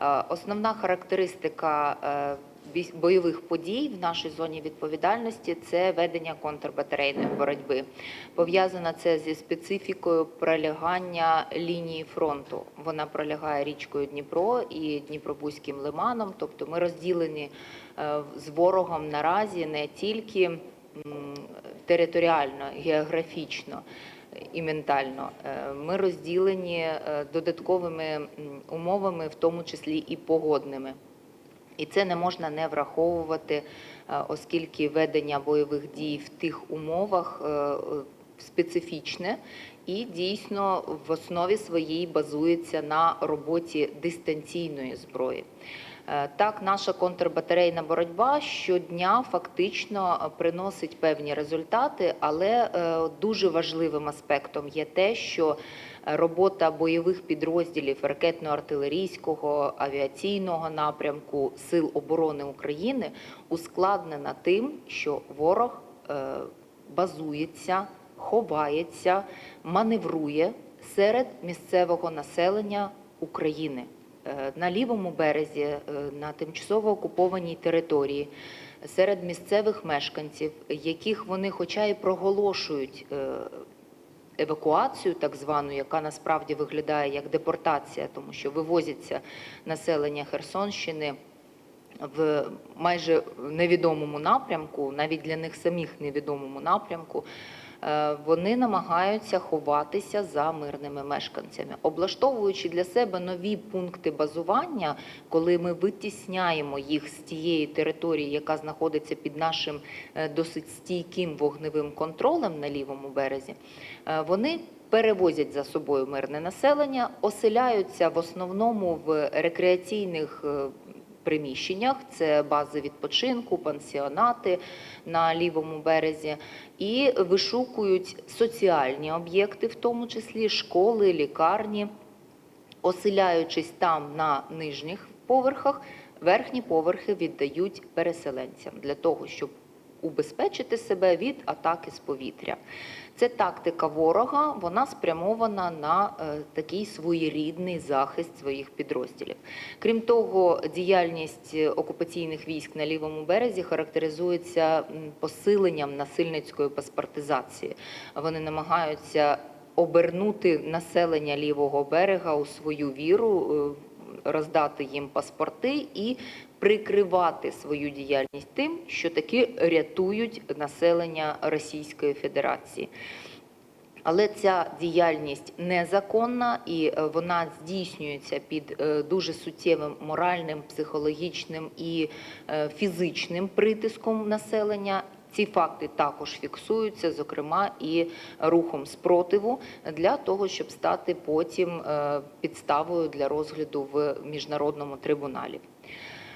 Е, Основна характеристика е, бойових подій в нашій зоні відповідальності це ведення контрбатарейної боротьби. Пов'язано це зі специфікою пролягання лінії фронту. Вона пролягає річкою Дніпро і Дніпробузьким лиманом. Тобто ми розділені е, з ворогом наразі не тільки територіально, географічно і ментально. Е, Ми розділені е, додатковими умовами, в тому числі і погодними. І це не можна не враховувати, е, оскільки ведення бойових дій в тих умовах специфічне і дійсно в основі своїй базується на роботі дистанційної зброї. Е, Так, наша контрбатарейна боротьба щодня фактично е, приносить певні результати, але е, дуже важливим аспектом є те, що робота бойових підрозділів ракетно-артилерійського авіаційного напрямку Сил оборони України ускладнена тим, що ворог базується, ховається, маневрує серед місцевого населення України. Е, На лівому березі, е, на тимчасово окупованій території, серед місцевих мешканців, яких вони, хоча і проголошують е, евакуацію, так звану, яка насправді виглядає як депортація, тому що вивозиться населення Херсонщини в майже невідомому напрямку, навіть для них самих невідомому напрямку. Е, Вони намагаються ховатися за мирними мешканцями, облаштовуючи для себе нові пункти базування, коли ми витісняємо їх з тієї території, яка знаходиться під нашим е, досить стійким вогневим контролем на лівому березі. Е, Вони перевозять за собою мирне населення, оселяються в основному в рекреаційних приміщеннях, це бази відпочинку, пансіонати на лівому березі, і вишукують соціальні об'єкти, в тому числі школи, лікарні, оселяючись там на нижніх поверхах, верхні поверхи віддають переселенцям для того, щоб убезпечити себе від атаки з повітря. Це тактика ворога, вона спрямована на е, такий своєрідний захист своїх підрозділів. Крім того, діяльність е, окупаційних військ на лівому березі характеризується посиленням насильницької паспортизації. Вони намагаються обернути населення лівого берега у свою віру, е, роздати їм паспорти і прикривати свою діяльність тим, що таки рятують населення Російської Федерації. Але ця діяльність незаконна і е, вона здійснюється під е, дуже суттєвим моральним, психологічним і е, фізичним притиском населення. Ці факти також фіксуються, зокрема і рухом спротиву для того, щоб стати потім е, підставою для розгляду в міжнародному трибуналі.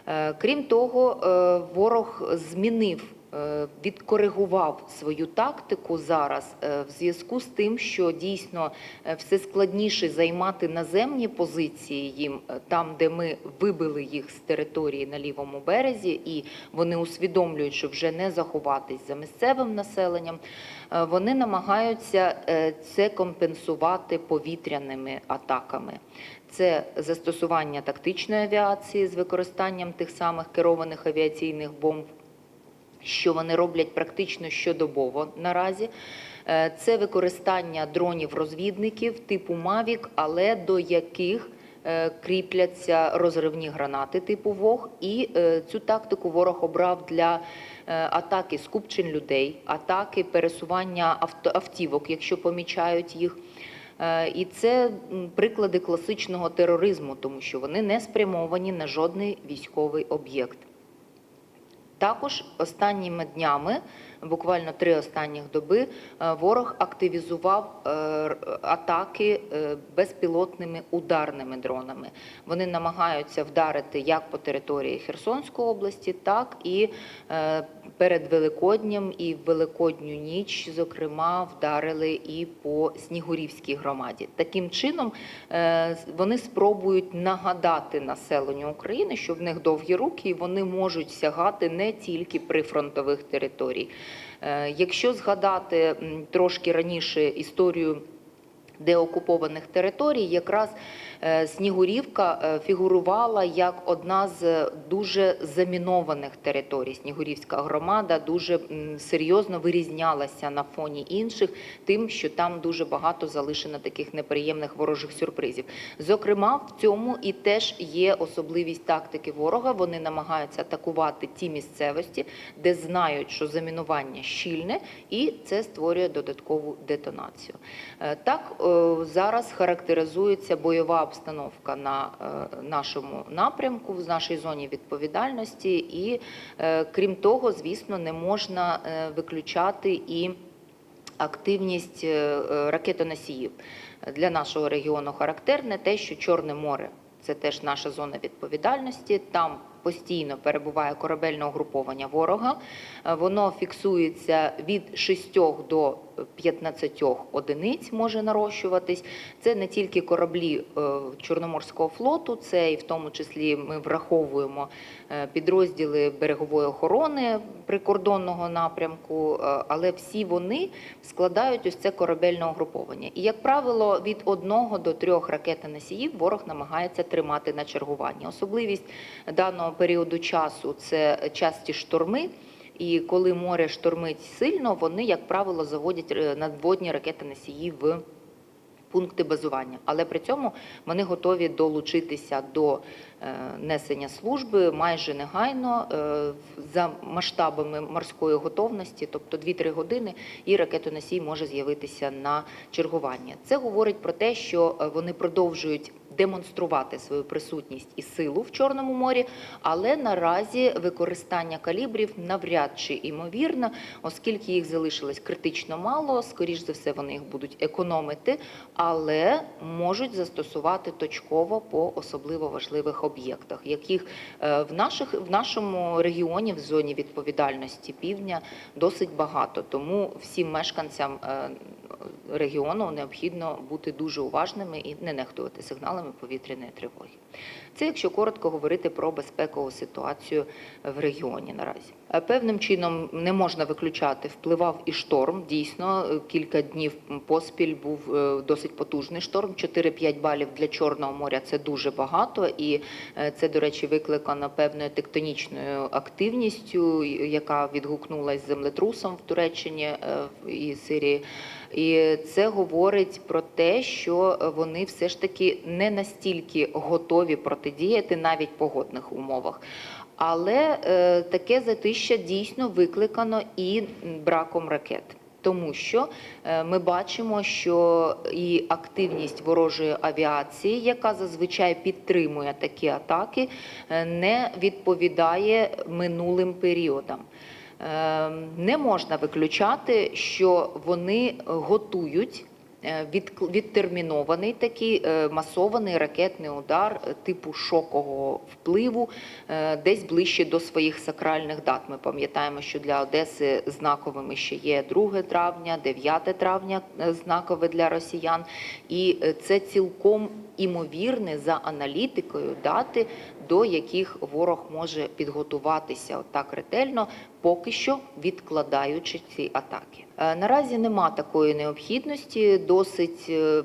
Е, Крім того, е, ворог змінив, відкоригував свою тактику зараз е, в зв'язку з тим, що дійсно е, все складніше займати наземні позиції їм е, там, де ми вибили їх з території на лівому березі, і вони усвідомлюють, що вже не заховатись за місцевим населенням. Е, Вони намагаються е, це компенсувати повітряними атаками. Це застосування тактичної авіації з використанням тих самих керованих авіаційних бомб, що вони роблять практично щодобово наразі. Е, Це використання дронів-розвідників типу Мавік, але до яких е, кріпляться розривні гранати типу ВОГ. І е, цю тактику ворог обрав для атаки скупчень людей, атаки пересування автівок, якщо помічають їх. І це приклади класичного тероризму, тому що вони не спрямовані на жодний військовий об'єкт. Також останніми днями, буквально три останніх доби, е, ворог активізував е, атаки е, безпілотними ударними дронами. Вони намагаються вдарити як по території Херсонської області, так і перед Великоднем і в Великодню ніч, зокрема, вдарили і по Снігурівській громаді. Таким чином вони спробують нагадати населенню України, що в них довгі руки і вони можуть сягати не тільки прифронтових територій. Е, Якщо згадати трошки раніше історію деокупованих територій, якраз Снігурівка е, фігурувала як одна з дуже замінованих територій. Снігурівська громада дуже серйозно вирізнялася на фоні інших, тим, що там дуже багато залишено таких неприємних ворожих сюрпризів. Зокрема, в цьому і теж є особливість тактики ворога. Вони намагаються атакувати ті місцевості, де знають, що замінування щільне, і це створює додаткову детонацію. Е, Так е, зараз характеризується бойова обстановка на е, нашому напрямку, в нашій зоні відповідальності, і е, крім того, звісно, не можна е, виключати і активність ракетоносіїв. Для нашого регіону характерне те, що Чорне море це теж наша зона відповідальності. Там постійно перебуває корабельне угруповання ворога. Е, Воно фіксується від 6 до 15 одиниць може нарощуватись. Це не тільки кораблі е, Чорноморського флоту, це і в тому числі ми враховуємо е, підрозділи берегової охорони прикордонного напрямку, але всі вони складають ось це корабельне угруповання. І, як правило, від одного до трьох ракетоносіїв ворог намагається тримати на чергуванні. Особливість даного періоду часу це часті шторми. І коли море штормить сильно, вони, як правило, заводять е, надводні ракетоносії в пункти базування. Але при цьому вони готові долучитися до е, несення служби майже негайно е, за масштабами морської готовності, тобто 2-3 години, і ракетоносій може з'явитися на чергування. Це говорить про те, що вони продовжують демонструвати свою присутність і силу в Чорному морі, але наразі використання калібрів навряд чи імовірно, оскільки їх залишилось критично мало, скоріш за все вони їх будуть економити, але можуть застосувати точково по особливо важливих об'єктах, яких е, в наших в нашому регіоні в зоні відповідальності півдня досить багато. Тому всім мешканцям е, регіону необхідно бути дуже уважними і не нехтувати сигналами повітряної тривоги. Це якщо коротко говорити про безпекову ситуацію в регіоні наразі. Е, Певним чином не можна виключати, впливав і шторм. Дійсно, е, кілька днів поспіль був е, досить потужний шторм. 4-5 балів для Чорного моря це дуже багато, і це, до речі, викликано певною тектонічною активністю, яка відгукнулась землетрусом в Туреччині і Сирії. І це говорить про те, що вони все ж таки не настільки готові протидіяти навіть погодних умовах. Але е, таке затища дійсно викликано і браком ракет. Тому що е, ми бачимо, що і активність ворожої авіації, яка зазвичай підтримує такі атаки, е, не відповідає минулим періодам. Е, Не можна виключати, що вони готують е, відтермінований такий е, масований ракетний удар е, типу шокового впливу десь ближче до своїх сакральних дат. Ми пам'ятаємо, що для Одеси знаковими ще є 2 травня, 9 травня знакове для росіян, і це цілком імовірне за аналітикою дати, до яких ворог може підготуватися отак ретельно, поки що відкладаючи ці атаки. Е, Наразі нема такої необхідності, досить. е,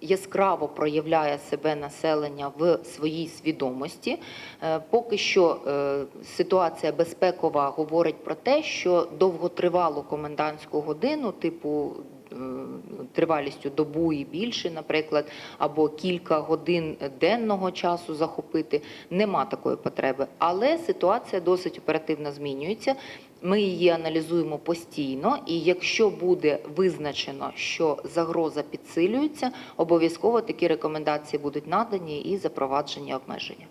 Яскраво проявляє себе населення в своїй свідомості. Е, Поки що е, ситуація безпекова говорить про те, що довготривалу комендантську годину, типу тривалістю добу і більше, наприклад, або кілька годин денного часу захопити, нема такої потреби. Але ситуація досить оперативно змінюється. Ми її аналізуємо постійно, і якщо буде визначено, що загроза підсилюється, обов'язково такі рекомендації будуть надані і запроваджені обмеження.